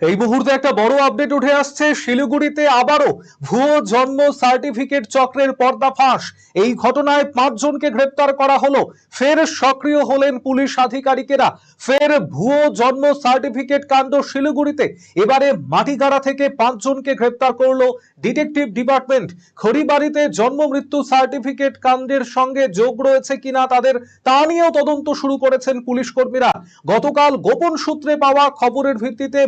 এই মুহূর্তে একটা বড় আপডেট উঠে আসছে। শিলিগুড়িতে আবারও ভুয়ো জন্ম সার্টিফিকেট চক্রের পর্দাফাঁস এই ঘটনায় পাঁচজনকে গ্রেপ্তার করা হলো। ফের সক্রিয় হলেন পুলিশ আধিকারিকেরা। ফের ভুয়ো জন্ম সার্টিফিকেট কাণ্ড শিলিগুড়িতে। এবারে মাটিগাড়া থেকে পাঁচজনকে গ্রেপ্তার করল ডিটেকটিভ ডিপার্টমেন্ট খড়িবাড়িতে জন্ম মৃত্যু সার্টিফিকেট কাণ্ডের সঙ্গে যোগ রয়েছে কিনা তাদের, তা নিয়েও তদন্ত শুরু করেছেন পুলিশ কর্মীরা। গতকাল গোপন সূত্রে পাওয়া খবরের ভিত্তিতে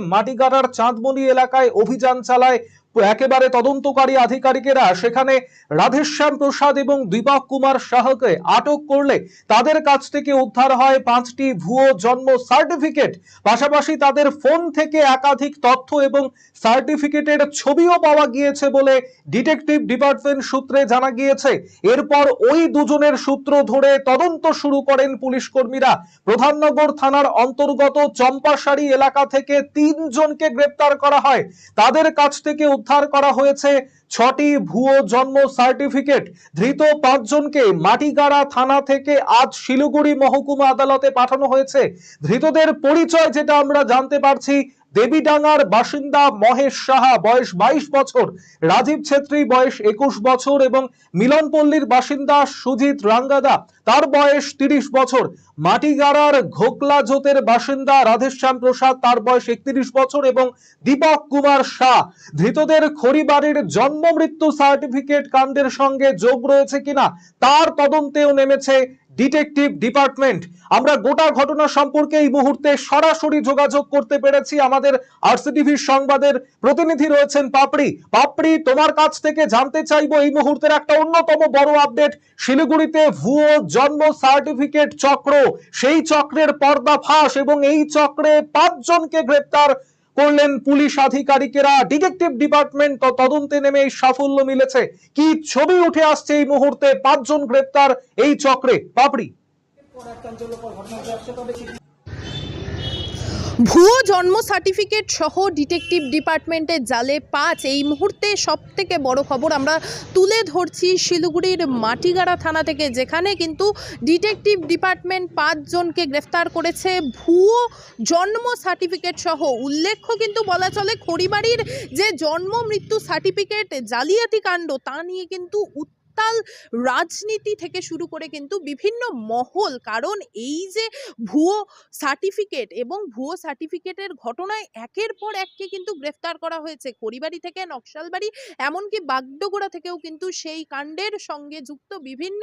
মাটিগাড়ার চাঁদমণি এলাকায় অভিযান চালায় একেবারে তদন্তকারী আধিকারিকেরা সেখানে রাধেশ্যাম প্রসাদ এবং দীপক কুমার শাহকে আটক করলে তাদের কাছ থেকে উদ্ধার হয় পাঁচটি ভুয়ো জন্ম সার্টিফিকেট। পাশাপাশি তাদের ফোন থেকে একাধিক তথ্য এবং সার্টিফিকেটের ছবিও পাওয়া গিয়েছে বলে ডিটেকটিভ ডিপার্টমেন্ট সূত্রে জানা গিয়েছে। এরপর ওই দুজনের সূত্র ধরে তদন্ত শুরু করেন পুলিশ কর্মীরা প্রধাননগর থানার অন্তর্গত চম্পাশাড়ি এলাকা থেকে তিনজনকে গ্রেপ্তার করা হয়। তাদের কাছ থেকে উদ্ধার করা হয়েছে ছটি ভুয়ো জন্ম সার্টিফিকেট। ধৃত পাঁচজনকে মাটিগাড়া থানা থেকে আজ শিলিগুড়ি মহকুমা আদালতে পাঠানো হয়েছে। ধৃতদের পরিচয় যেটা আমরা জানতে পারছি দেবীডাঙ্গার বাসিন্দা মহেশ সাহা, বয়স বাইশ বছর। রাজীব ছেত্রী, বয়স একুশ বছর এবং মিলনপল্লীর বাসিন্দা সুজিত রাঙ্গাদা, তার বয়স তিরিশ বছর। মাটিগাড়ার ঘোকলা জোতের বাসিন্দা রাধেশ্যাম প্রসাদ, তার বয়স একত্রিশ বছর এবং দীপক কুমার শাহ ধৃতদের খড়িবাড়ির জন্ম মৃত্যু সার্টিফিকেট কাণ্ডের সঙ্গে যোগ রয়েছে কিনা, তার তদন্তেও নেমেছে ডিটেকটিভ ডিপার্টমেন্ট আমরা গোটা ঘটনা সম্পর্কে এই মুহূর্তে সরাসরি যোগাযোগ করতে পেরেছি। আমাদের আরসিটিভির সংবাদের প্রতিনিধি রয়েছেন পাপড়ি। পাপড়ি, তোমার কাছ থেকে জানতে চাইব এই মুহূর্তের একটা অন্যতম বড় আপডেট। শিলিগুড়িতে ভুয়ো জন্ম সার্টিফিকেট চক্র। সেই চক্রের পর্দাফাঁস এবং এই চক্রে পাঁচজনকে গ্রেপ্তার করলেন পুলিশ আধিকারিকেরা। ডিটেকটিভ ডিপার্টমেন্ট তদন্তে নেমে এই সাফল্য মিলেছে। কি ছবি উঠে আসছে এই মুহূর্তে? পাঁচজন গ্রেপ্তার। এই চক্রে পাপড়ি ভুয়ো জন্ম সার্টিফিকেট সহ ডিটেকটিভ ডিপার্টমেন্টের জালে পাঁচ। এই মুহূর্তে সব থেকে বড় খবর আমরা তুলে ধরছি শিলিগুড়ির মাটিগাড়া থানা থেকে, যেখানে কিন্তু ডিটেকটিভ ডিপার্টমেন্ট পাঁচজনকে গ্রেফতার করেছে। ভুয়ো জন্ম সার্টিফিকেট সহ উল্লেখ্য কিন্তু বলা চলে, খড়িবাড়ির যে জন্ম মৃত্যু সার্টিফিকেট, জালিয়াতি কাণ্ড, তা নিয়ে কিন্তু উত্তাল রাজনীতি থেকে শুরু করে কিন্তু বিভিন্ন মহল, কারণ এই যে ভুয়ো সার্টিফিকেট এবং ভুয়ো সার্টিফিকেটের ঘটনায় একের পর এককে কিন্তু গ্রেফতার করা হয়েছে। খড়িবাড়ি থেকে নকশালবাড়ি, এমনকি বাগডোগরা থেকেও কিন্তু সেই কাণ্ডের সঙ্গে যুক্ত বিভিন্ন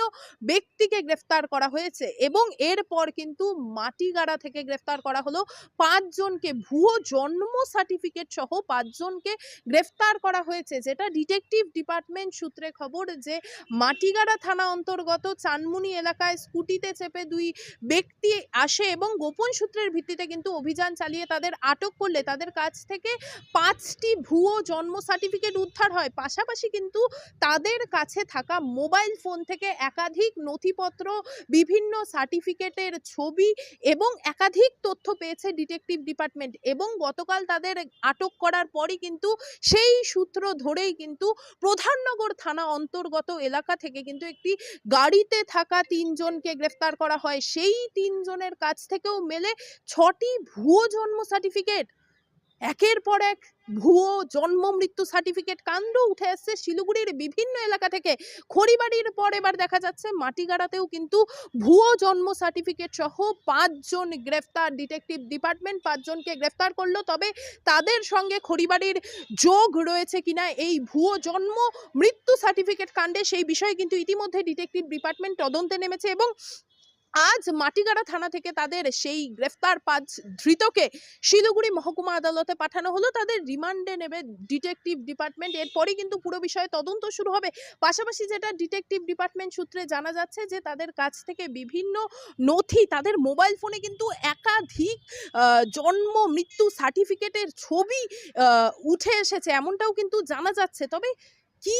ব্যক্তিকে গ্রেফতার করা হয়েছে এবং এরপর কিন্তু মাটিগাড়া থেকে গ্রেফতার করা হলো। পাঁচজনকে ভুয়ো জন্ম সার্টিফিকেট সহ পাঁচজনকে গ্রেফতার করা হয়েছে, যেটা ডিটেকটিভ ডিপার্টমেন্ট সূত্রে খবর যে মাটিগাড়া থানা অন্তর্গত চানমুনি এলাকায় স্কুটিতে চেপে দুই ব্যক্তি আসে এবং গোপন সূত্রের ভিত্তিতে কিন্তু অভিযান চালিয়ে তাদের আটক করলে তাদের কাছ থেকে পাঁচটি ভুয়ো জন্ম সার্টিফিকেট উদ্ধার হয়। পাশাপাশি কিন্তু তাদের কাছে থাকা মোবাইল ফোন থেকে একাধিক নথিপত্র, বিভিন্ন সার্টিফিকেটের ছবি এবং একাধিক তথ্য পেয়েছে ডিটেকটিভ ডিপার্টমেন্ট এবং গতকাল তাদের আটক করার পরই কিন্তু সেই সূত্র ধরেই কিন্তু প্রধাননগর থানা অন্তর্গত এলাকা থেকে কিন্তু একটি গাড়িতে থাকা তিনজনকে গ্রেফতার করা হয়। সেই তিনজনের কাছ থেকেও মেলে ছটি ভুয়ো জন্ম সার্টিফিকেট একের পর এক ভুয়ো জন্ম, মৃত্যু সার্টিফিকেট কাণ্ড উঠে আসছে শিলিগুড়ির বিভিন্ন এলাকা থেকে। খড়িবাড়ির পর এবার দেখা যাচ্ছে মাটিগাড়াতেও কিন্তু ভুয়ো জন্ম সার্টিফিকেট সহ পাঁচজন গ্রেফতার। ডিটেকটিভ ডিপার্টমেন্ট পাঁচজনকে গ্রেফতার করল, তবে তাদের সঙ্গে খড়িবাড়ির যোগ রয়েছে কিনা, এই ভুয়ো জন্ম, মৃত্যু সার্টিফিকেট কাণ্ডে সেই বিষয়ে কিন্তু ইতিমধ্যে ডিটেকটিভ ডিপার্টমেন্ট তদন্তে নেমেছে এবং আজ মাটিগাড়া থানা থেকে তাদের সেই গ্রেফতার পাঁচ ধৃতকে শিলিগুড়ি মহকুমা আদালতে পাঠানো হলো। তাদের রিমান্ডে নেবে ডিটেকটিভ ডিপার্টমেন্ট। এরপরই কিন্তু পুরো বিষয়ে তদন্ত শুরু হবে। পাশাপাশি যেটা ডিটেকটিভ ডিপার্টমেন্ট সূত্রে জানা যাচ্ছে যে, তাদের কাছ থেকে বিভিন্ন নথি, তাদের মোবাইল ফোনে কিন্তু একাধিক জন্ম, মৃত্যু সার্টিফিকেটের ছবি উঠে এসেছে। এমনটাও কিন্তু জানা যাচ্ছে। তবে কি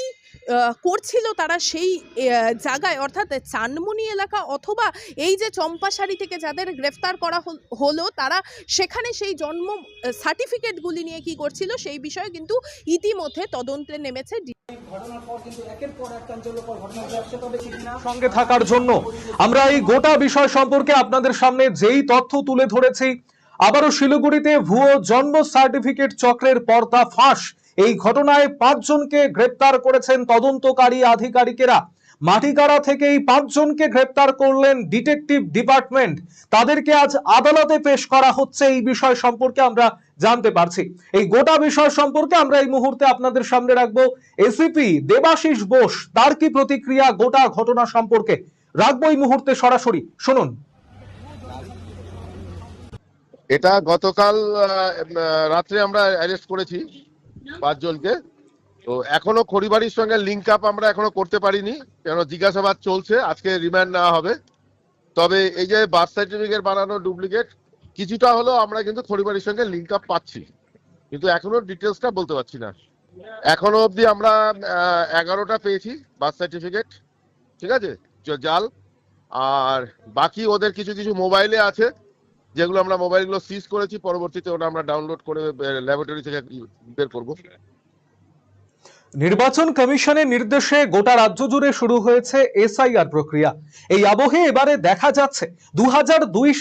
করছিল তারা সেই জায়গায়? অর্থাৎ চানমুনি এলাকা অথবা এই যে চম্পাশাড়ি থেকে যাদের গ্রেফতার করা হল- হলো তারা সেখানে সেই জন্ম সার্টিফিকেটগুলি নিয়ে কি করছিল সেই বিষয়ে কিন্তু ইতিমধ্যে তদন্তে নেমেছে সঙ্গে থাকার জন্য আমরা এই গোটা বিষয় সম্পর্কে আপনাদের সামনে যেই তথ্য তুলে ধরেছি আবারও শিলিগুড়িতে ভুয়ো জন্ম সার্টিফিকেট চক্রের পর্দা ফাঁস। এই ঘটনায় পাঁচজনকে গ্রেপ্তার করেছেন তদন্তকারী আধিকারিকেরা। মাটিগাড়া থেকে এই পাঁচজনকে গ্রেপ্তার করলেন ডিটেকটিভ ডিপার্টমেন্ট। তাদেরকে আজ আদালতে পেশ করা হচ্ছে এই বিষয় সম্পর্কে আমরা জানতে পারছি। এই গোটা বিষয় সম্পর্কে আমরা এই মুহূর্তে আপনাদের সামনে রাখব। এসিপি দেবাশিস বোস, তার কি প্রতিক্রিয়া গোটা ঘটনা সম্পর্কে? রাখব এই মুহূর্তে সরাসরি। শুনুন। এটা গতকাল রাত্রে আমরা অ্যারেস্ট করেছি। পাঁচজনকে। তো এখনও খড়িবাড়ির সঙ্গে লিঙ্ক আপ আমরা এখনও করতে পারিনি। কেন জিজ্ঞাসাবাদ চলছে, আজকে রিমান্ড নেওয়া হবে। তবে এই যে বার্থ সার্টিফিকেট বানানো ডুপ্লিকেট কিছুটা হলেও আমরা কিন্তু খড়িবাড়ির সঙ্গে লিঙ্ক আপ পাচ্ছি। কিন্তু এখনও ডিটেলসটা বলতে পারছি না। এখনও অবধি আমরা এগারোটা পেয়েছি বার্থ সার্টিফিকেট ঠিক আছে? জাল। আর বাকি ওদের কিছু কিছু মোবাইলে আছে। যেগুলো আমরা মোবাইলগুলো সিজ করেছি, পরবর্তীতে ওটা আমরা ডাউনলোড করে ল্যাবরেটরি থেকে বের করব। নির্বাচন কমিশনের নির্দেশে গোটা রাজ্য জুড়ে শুরু হয়েছে এসআইআর প্রক্রিয়া। এই আবহে এবারে দেখা যাচ্ছে দু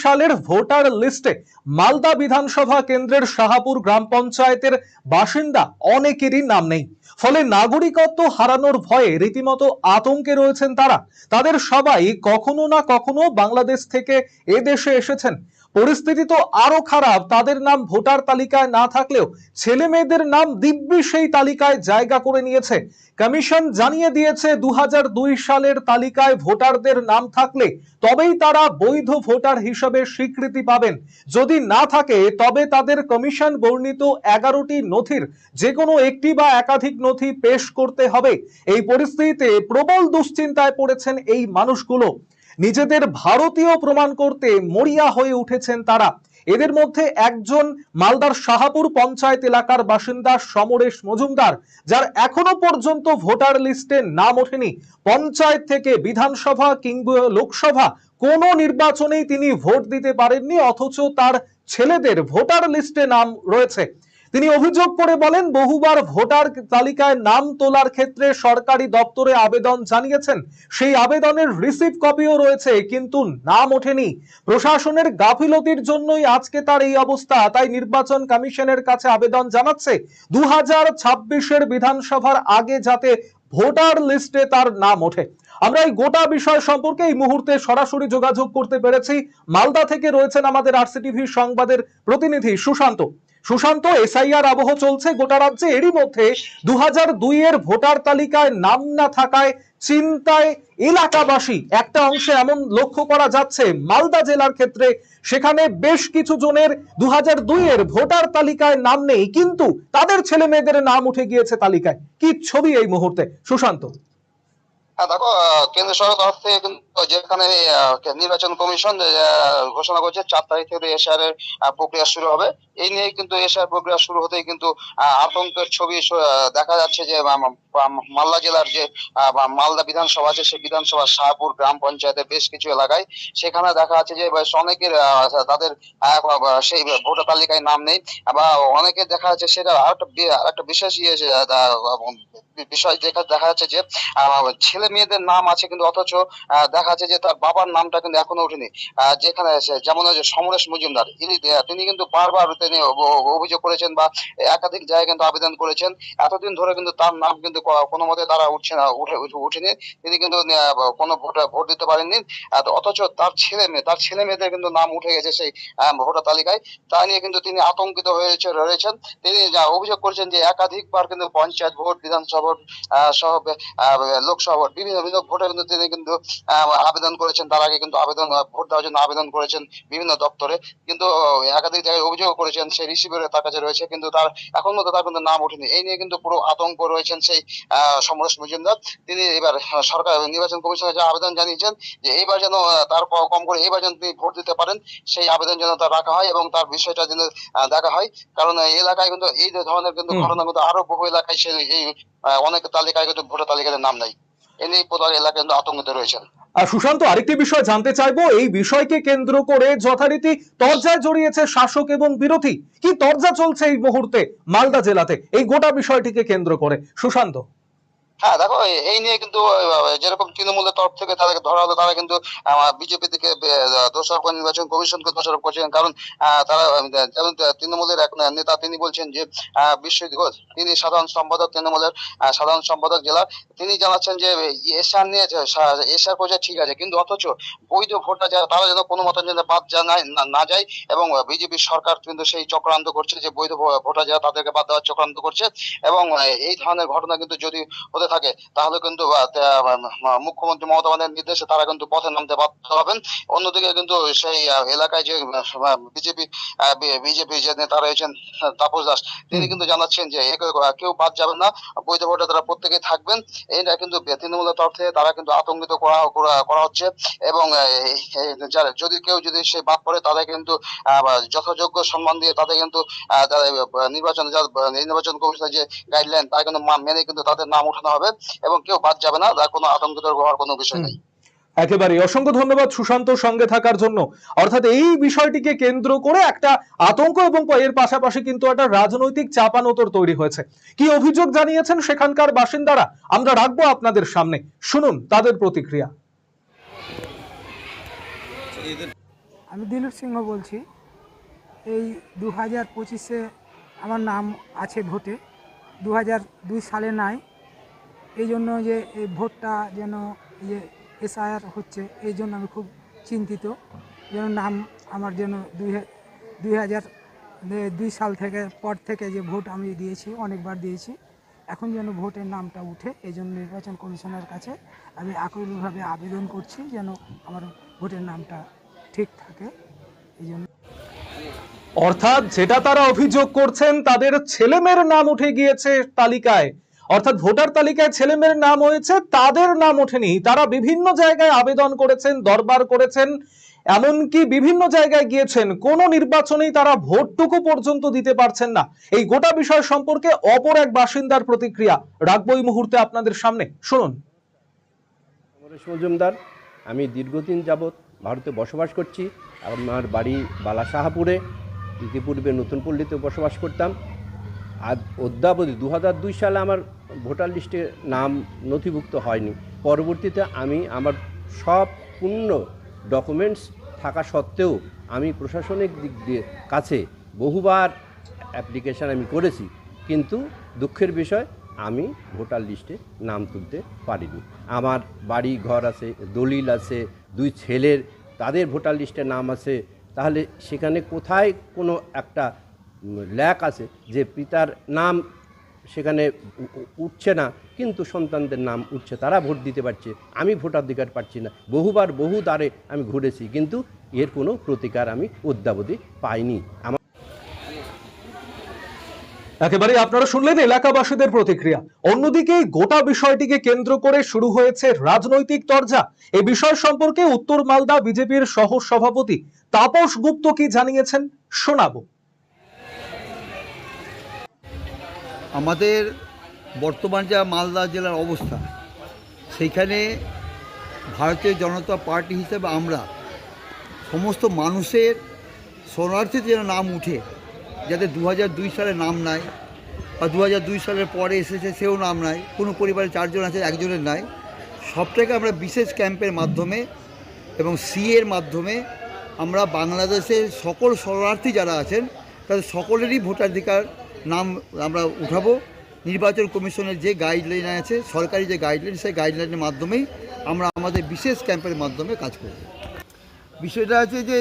সালের ভোটার লিস্টে মালদা বিধানসভা কেন্দ্রের শাহাপুর গ্রাম পঞ্চায়েতের বাসিন্দা অনেকেরই নাম নেই। ফলে নাগরিকত্ব হারানোর ভয়ে রীতিমতো আতঙ্কে রয়েছেন তারা। তাদের সবাই কখনো না কখনো বাংলাদেশ থেকে এদেশে এসেছেন। পরিস্থিতি তো আরও খারাপ। তাদের নাম ভোটার তালিকায় না থাকলেও ছেলে মেয়েদের নাম দিব্যি সেই তালিকায় জায়গা করে নিয়েছে। কমিশন জানিয়ে দিয়েছে দু সালের তালিকায় ভোটারদের নাম থাকলে তবেই তারা বৈধ ভোটার হিসেবে স্বীকৃতি পাবেন। যদি না থাকে, তবে তাদের কমিশন বর্ণিত এগারোটি নথির যে কোনো একটি বা একাধিক নথি পেশ করতে হবে। এই পরিস্থিতিতে প্রবল দুশ্চিন্তায় পড়েছেন এই মানুষগুলো। নিজেদের ভারতীয় প্রমাণ করতে মরিয়া হয়ে উঠেছেন তারা। এদের মধ্যে একজন মালদার শাহাপুর পঞ্চায়েত এলাকার বাসিন্দা সমরেশ মজুমদার, যার এখনও পর্যন্ত ভোটার লিস্টে নাম ওঠেনি। পঞ্চায়েত থেকে বিধানসভা কিংবা লোকসভা কোনো নির্বাচনেই তিনি ভোট দিতে পারেননি, অথচ তার ছেলেদের ভোটার লিস্টে নাম রয়েছে। তিনি অভিযোগ করে বলেন, বহুবার ভোটার তালিকায় নাম তোলার ক্ষেত্রে সরকারি দপ্তরে আবেদন জানিয়েছেন। সেই আবেদনের রিসিভ কপিও রয়েছে, কিন্তু নাম ওঠেনি। প্রশাসনের গাফিলতির জন্যই আজকে তার এই অবস্থা, তাই নির্বাচন কমিশনের কাছে আবেদন জানাচ্ছে। দু হাজার ছাব্বিশের বিধানসভার আগে যাতে ভোটার লিস্টে তার নাম ওঠে। আমরা এই গোটা বিষয় সম্পর্কে এই মুহূর্তে সরাসরি যোগাযোগ করতে পেরেছি। মালদা থেকে রয়েছেন আমাদের আরসিটিভি সংবাদের প্রতিনিধি সুশান্ত। সুশান্ত এসআইআর আবহ চলছে। গোটা রাজ্যে এরই মধ্যে দু হাজার এর ভোটার তালিকায় নাম না থাকায় চিন্তায় এলাকাবাসী একটা অংশে এমন লক্ষ্য করা যাচ্ছে। মালদা জেলার ক্ষেত্রে সেখানে বেশ কিছু জনের দু হাজার দুই এর ভোটার তালিকায় নাম নেই, কিন্তু তাদের ছেলে মেয়েদের নাম উঠে গিয়েছে তালিকায়। কি ছবি এই মুহূর্তে? সুশান্ত। হ্যাঁ দেখো কেন্দ্র সরকার তরফ থেকে যেখানে নির্বাচন কমিশন ঘোষণা করছে চার তারিখ থেকে এশআর এর প্রক্রিয়া শুরু হবে। এই নিয়ে কিন্তু এশআর প্রক্রিয়া শুরু হতেই কিন্তু আতঙ্কের ছবি দেখা যাচ্ছে যে মালদা জেলার যে মালদা বিধানসভা আছে সেই বিধানসভা শাহপুর গ্রাম পঞ্চায়েতের বেশ কিছু এলাকায় সেখানে দেখা যাচ্ছে যে অনেকের তাদের সেই ভোটার তালিকায় নাম নেই। বা অনেকে দেখা যাচ্ছে সেটা বি- আরেকটা বিশেষ ইয়ে বিষয় দেখা দেখা যাচ্ছে যে ছেলে মেয়েদের নাম আছে কিন্তু অথচ আহ, দেখা যাচ্ছে যে তার বাবার নামটা কিন্তু এখনও ওঠেনি। যেখানে যেমন যে সমরেশ মজুমদার। তিনি কিন্তু বারবার তিনি অভিযোগ করেছেন বা একাধিক জায়গায় কিন্তু আবেদন করেছেন। এতদিন ধরে কিন্তু তার নাম কিন্তু কোনো মতে তারা উঠছে না, উঠে, উঠে- উঠেনি তিনি কিন্তু কোনো ভোট ভোট দিতে পারেননি। অথচ তার ছেলে মেয়ে, তার ছেলে মেয়েদের কিন্তু নাম উঠে গেছে সেই ভোটার তালিকায়। তা নিয়ে কিন্তু তিনি আতঙ্কিত হয়েছে, রয়েছেন। তিনি অভিযোগ করেছেন যে একাধিকবার কিন্তু পঞ্চায়েত ভোট, বিধানসভা সহ লোকসভা বিভিন্ন বিভিন্ন ভোটে কিন্তু তিনি কিন্তু আবেদন করেছেন তার আগে কিন্তু আবেদন ভোট দেওয়ার জন্য আবেদন করেছেন বিভিন্ন দপ্তরে। কিন্তু একাধিক জায়গায় অভিযোগ করেছেন সেই রিসিভার তার কাছে রয়েছে কিন্তু তার এখন মতো তার কিন্তু নাম ওঠেনি। এই নিয়ে কিন্তু পুরো আতঙ্ক রয়েছেন সেই আহ, সমরেশ মজুমদার। তিনি এবার সরকার নির্বাচন কমিশনের যে আবেদন জানিয়েছেন যে এইবার যেন তার কম করে এইবার যেন তিনি ভোট দিতে পারেন সেই আবেদন যেন তার রাখা হয় এবং তার বিষয়টা যেন দেখা হয়। কারণ এই এলাকায় কিন্তু এই ধরনের কিন্তু ঘটনা কিন্তু আরও বহু এলাকায় সে এই আহ, আহ, অনেক তালিকায় কিন্তু ভোটার তালিকাতে নাম নাই। এ নিয়ে প্রধান এলাকা কিন্তু আতঙ্কিত রয়েছেন। আর সুশান্ত, আরেকটি বিষয় জানতে চাইব। এই বিষয়কে কেন্দ্র করে যথারীতি তরজায় জড়িয়েছে শাসক এবং বিরোধী। কি তরজা চলছে এই মুহূর্তে মালদা জেলাতে? এই গোটা বিষয়টিকে কেন্দ্র করে। সুশান্ত। হ্যাঁ দেখো এই- নিয়ে কিন্তু যেরকম তৃণমূলের তরফ থেকে তাদেরকে ধরা হলো, তারা কিন্তু বিজেপি থেকে দোষারোপ নির্বাচন কমিশনকে দোষারোপ কারণ তারা যেমন তৃণমূলের এক নেতা তিনি বলছেন যে তিনি সাধারণ সম্পাদক তৃণমূলের সাধারণ সম্পাদক জেলা। তিনি জানাচ্ছেন যে এশিয়ার নিয়ে এশিয়ার পর্যায়ে ঠিক আছে, কিন্তু অথচ বৈধ ভোটার যারা, তারা যেন কোনো মতন যেন বাদ না- যায় এবং বিজেপি সরকার কিন্তু সেই চক্রান্ত করছে যে, বৈধ ভোটার যারা, তাদেরকে বাদ দেওয়ার চক্রান্ত করছে। এবং এই ধরনের ঘটনা কিন্তু যদি হতে থাকে তাহলে কিন্তু মুখ্যমন্ত্রী মমতা বন্দ্যোপাধ্যায়ের নির্দেশে তারা কিন্তু পথে নামতে বাধ্য হবেন। অন্যদিকে কিন্তু সেই এলাকায় যে বিজেপি বিজেপি যে নেতা রয়েছেন তাপস দাস তিনি কিন্তু জানাচ্ছেন যে কেউ বাদ যাবেন না। বৈধ ভোটার তারা প্রত্যেকেই থাকবেন। এটা কিন্তু তৃণমূলের তরফ থেকে তারা কিন্তু আতঙ্কিত করা করা- হচ্ছে। এবং যারা যদি কেউ যদি সে বাদ পড়ে তাদের কিন্তু যথাযোগ্য সম্মান দিয়ে তাদের কিন্তু নির্বাচন নির্বাচন কমিশনের যে গাইডলাইন তা কিন্তু মেনে কিন্তু তাদের নাম উঠানো হবে এবং কেউ বাদ যাবে না তার কোনো আতঙ্কিত হওয়ার কোনো বিষয় নেই। একেবারে অসংখ্য ধন্যবাদ সুশান্ত সঙ্গে থাকার জন্য। অর্থাৎ এই বিষয়টিকে কেন্দ্র করে একটা আতঙ্ক এবং এর পাশাপাশি কিন্তু একটা রাজনৈতিক চাপানোতর তৈরি হয়েছে। কি অভিযোগ জানিয়েছেন সেখানকার বাসিন্দারা? আমরা রাখব আপনাদের সামনে। শুনুন তাদের প্রতিক্রিয়া। আমি দিলীপ সিংহ বলছি। এই দু হাজার পঁচিশে আমার নাম আছে ভোটে। দু হাজার দুই সালে নাই। এই জন্য যে এই ভোটটা যেন ইয়ে এসআইআর হচ্ছে এই জন্য আমি খুব চিন্তিত। যেন নাম আমার যেন দুই দুই হাজার দুই সাল থেকে, পর থেকে যে ভোট আমি দিয়েছি, অনেকবার দিয়েছি, এখন যেন ভোটের নামটা উঠে এই জন্য নির্বাচন কমিশনের কাছে আমি আকুলভাবে আবেদন করছি যেন আমার ভোটের নামটা ঠিক থাকে এই জন্য অর্থাৎ যেটা তারা অভিযোগ করছেন, তাদের ছেলেমেয়ের নাম উঠে গিয়েছে তালিকায়। অর্থাৎ ভোটার তালিকায় ছেলেমেয়ের নাম হয়েছে, তাদের নাম ওঠেনি। তারা বিভিন্ন জায়গায় আবেদন করেছেন, দরবার করেছেন, এমনকি বিভিন্ন জায়গায় গিয়েছেন। কোন নির্বাচনেই তারা ভোটটুকু পর্যন্ত দিতে পারছেন না। এই গোটা বিষয় সম্পর্কে অপর এক বাসিন্দার প্রতিক্রিয়া রাখব এই মুহূর্তে আপনাদের সামনে। শুনুন। মজুমদার, আমি দীর্ঘদিন যাবৎ ভারতে বসবাস করছি। আমার বাড়ি বালাসাহাপুরে। ইতিপূর্বে নতুন পল্লীতে বসবাস করতাম। আজ অদ্যাবধি দু সালে আমার ভোটার লিস্টে নাম নথিভুক্ত হয়নি। পরবর্তীতে আমি আমার সব পূর্ণ ডকুমেন্টস থাকা সত্ত্বেও আমি প্রশাসনিক দিক দিয়ে কাছে বহুবার অ্যাপ্লিকেশান আমি করেছি। কিন্তু দুঃখের বিষয়, আমি ভোটার লিস্টে নাম তুলতে পারিনি। আমার বাড়ি, ঘর আছে, দলিল আছে, দুই ছেলের, তাদের ভোটার লিস্টে নাম আছে। তাহলে সেখানে কোথায় কোনো একটা ল্যাক আছে যে পিতার নাম সেখানে উঠছে না, কিন্তু সন্তানদের নাম উঠছে, তারা ভোট দিতে পারছে। আমি ভোটাধিকার পাচ্ছি না। বহুবার বহু দ্বারে আমি ঘুরেছি, কিন্তু এর কোনো প্রতিকার আমি অদ্যাবধি পাইনি। আমার একেবারে আপনারা শুনলেন এলাকাবাসীদের প্রতিক্রিয়া। অন্যদিকে গোটা বিষয়টিকে কেন্দ্র করে শুরু হয়েছে রাজনৈতিক তরজা। এই বিষয় সম্পর্কে উত্তর মালদা বিজেপির সহ সভাপতি তাপস গুপ্ত কি জানিয়েছেন, শোনাবো। আমাদের বর্তমান যা মালদা জেলার অবস্থা, সেইখানে ভারতীয় জনতা পার্টি হিসেবে আমরা সমস্ত মানুষের শরণার্থীতে যেন নাম উঠে, যাতে দু দুই সালে নাম নাই বা দু দুই সালের পরে এসেছে সেও নাম নাই, কোনো পরিবারে চারজন আছে একজনের নাই, সবটাকে আমরা বিশেষ ক্যাম্পের মাধ্যমে এবং সিএর মাধ্যমে আমরা বাংলাদেশের সকল শরণার্থী যারা আছেন, তাদের সকলেরই ভোটাধিকার নাম আমরা উঠাবো। নির্বাচন কমিশনের যে গাইডলাইন আছে, সরকারি যে গাইডলাইন সেই গাইডলাইনের মাধ্যমেই আমরা আমাদের বিশেষ ক্যাম্পের মাধ্যমে কাজ করব। বিষয়টা আছে যে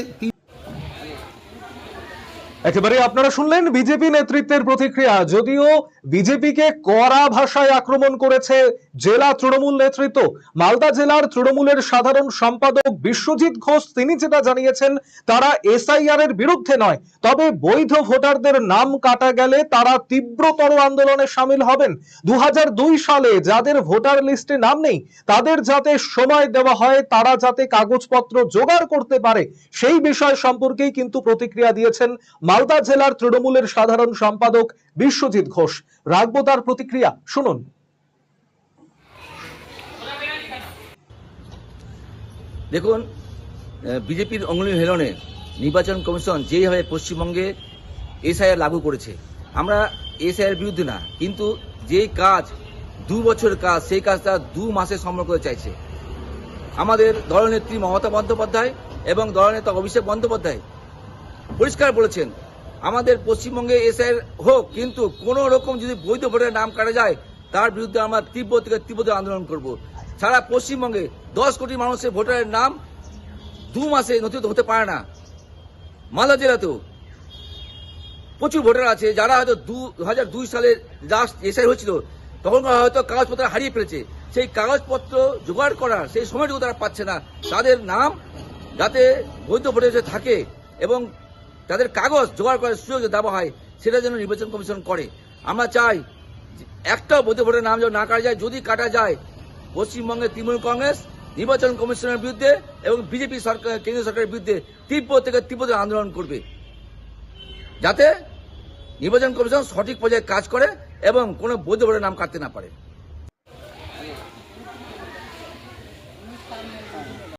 একেবারে আপনারা শুনলেন বিজেপি নেতৃত্বের প্রতিক্রিয়া। যদিও বিজেপিকে কড়া ভাষায় আক্রমণ করেছে জেলা তৃণমূল নেতৃত্ব, মালদা জেলার তৃণমূলের সাধারণ সম্পাদক বিশ্বজিৎ ঘোষ, তিনি যেটা জানিয়েছেন, তারা এসআইআর এর বিরুদ্ধে নয়, তবে বৈধ ভোটারদের নাম কাটা গেলে তারা তীব্রতর আন্দোলনে সামিল হবেন। দু হাজার দুই সালে যাদের ভোটার লিস্টে নাম নেই, তাদের যাতে সময় দেওয়া হয়, তারা যাতে কাগজপত্র জোগাড় করতে পারে, সেই বিষয় সম্পর্কেই কিন্তু প্রতিক্রিয়া দিয়েছেন মালদা জেলার তৃণমূলের সাধারণ সম্পাদক বিশ্বজিৎ ঘোষ। রাখব তার প্রতিক্রিয়া, শুনুন। দেখুন বিজেপির অঙ্গুলি হেলনে নির্বাচন কমিশন যেইভাবে পশ্চিমবঙ্গে এসআইআর লাগু করেছে, আমরা এসআইয়ের বিরুদ্ধে না, কিন্তু যে কাজ, দু বছর কাজ, সেই কাজটা দু মাসে সম্পর্ক করে চাইছে। আমাদের দলনেত্রী মমতা বন্দ্যোপাধ্যায় এবং দলনেতা অভিষেক বন্দ্যোপাধ্যায় পরিষ্কার বলেছেন আমাদের পশ্চিমবঙ্গে এসআইআর হোক, কিন্তু কোন রকম যদি বৈধ ভোটের নাম কাটা যায়, তার বিরুদ্ধে আমরা তীব্র থেকে তীব্র আন্দোলন করব। সারা পশ্চিমবঙ্গে দশ কোটি মানুষের ভোটারের নাম দু মাসে নথিভুক্ত হতে পারে না। মালদা জেলাতেও প্রচুর ভোটার আছে, যারা হয়তো দু হাজার দুই সালে লাস্ট এসআই হয়েছিল তখন হয়তো কাগজপত্র হারিয়ে ফেলেছে। সেই কাগজপত্র জোগাড় করার সেই সময়টুকু তারা পাচ্ছে না। তাদের নাম যাতে বৈধ ভোটার থাকে এবং তাদের কাগজ জোগাড় করার সুযোগ দেওয়া হয় সেটা যেন নির্বাচন কমিশন করে। আমরা চাই একটাও বৈধ ভোটের নাম যেন না কাটা যায়, যদি কাটা যায়, পশ্চিমবঙ্গের তৃণমূল কংগ্রেস, নির্বাচন কমিশনের বিরুদ্ধে এবং বিজেপি সরকার, কেন্দ্রীয় সরকারের বিরুদ্ধে তীব্র থেকে তীব্র আন্দোলন করবে। যাতে নির্বাচন কমিশন সঠিক পর্যায়ে কাজ করে এবং কোনো বৈধ ভোটের নাম কাটতে না পারে।